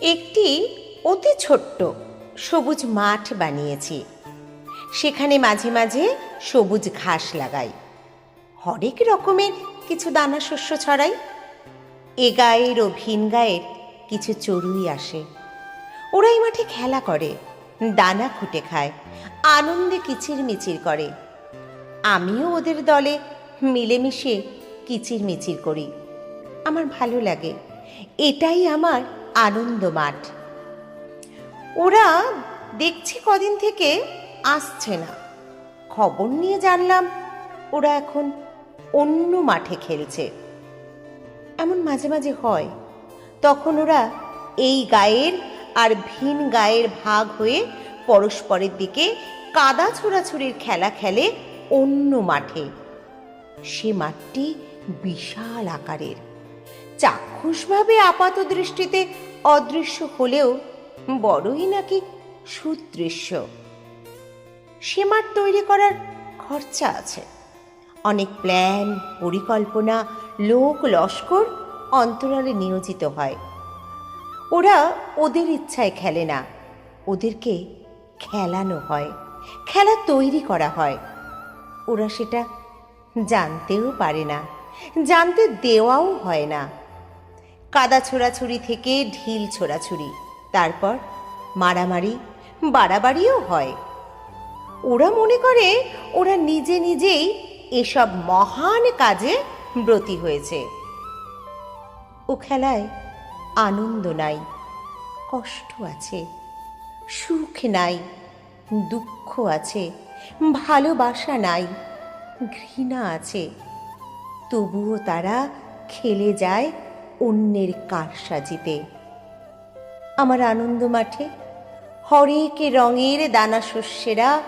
একটি অতি ছোট্ট সবুজ মাঠ বানিয়েছি। সেখানে মাঝে মাঝে সবুজ ঘাস লাগাই। হরেক রকমের কিছু দানা শস্য ছড়াই। এ গায়ের ও ভিন গায়ের কিছু চড়ুই আসে। ওরা এই মাঠে খেলা করে, দানা খুঁটে খায়, আনন্দে কিচির মিচির করে। আমিও ওদের দলে মিলেমিশে কিচির মিচির করি। আমার ভালো লাগে। এটাই আমার আনন্দ মাঠ। ওরা দেখছি কদিন থেকে আসছে না। খবর নিয়ে জানলাম, ওরা এখন অন্য মাঠে খেলছে। এমন মাঝে মাঝে হয়, তখন ওরা এই গায়ের আর ভিন গায়ের ভাগ হয়ে পরস্পরের দিকে কাদা ছোড়াছুড়ির খেলা খেলে অন্য মাঠে। সে মাঠটি বিশাল আকারের। চাক্ষুষভাবে আপাত দৃষ্টিতে অদৃশ্য হলেও বড়ই নাকি সুদৃশ্য। সে মাঠ তৈরি করার খরচা আছে। অনেক প্ল্যান, পরিকল্পনা, লোক, লস্কর অন্তরালে নিয়োজিত হয়। ওরা ওদের ইচ্ছায় খেলে না, ওদেরকে খেলানো হয়, খেলা তৈরি করা হয়। ওরা সেটা জানতেও পারে না, জানতে দেওয়াও হয় না। কাদা ছোড়াছুড়ি থেকে ঢিল ছোড়াছুড়ি, তারপর মারামারি, বাড়াবাড়িও হয়। ওরা মনে করে ওরা নিজে নিজেই এসব মহান কাজে ব্রতী হয়েছে। ও খেলায় আনন্দ নাই, কষ্ট আছে, সুখ নাই, দুঃখ আছে, ভালোবাসা নাই। ঘৃণা আছে। তবুও তারা খেলে যায় অন্যের কারসাজিতে। আমার আনন্দ মাঠে হরেক রঙের দানা শস্যেরা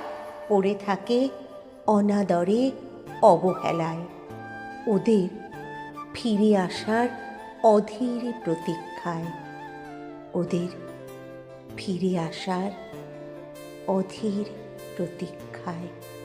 পড়ে থাকে অনাদরে অবহেলায়। ওদের ফিরে আসার অধীর প্রতীক্ষায়। ওদের ফিরে আসার অধীর প্রতীক্ষায়।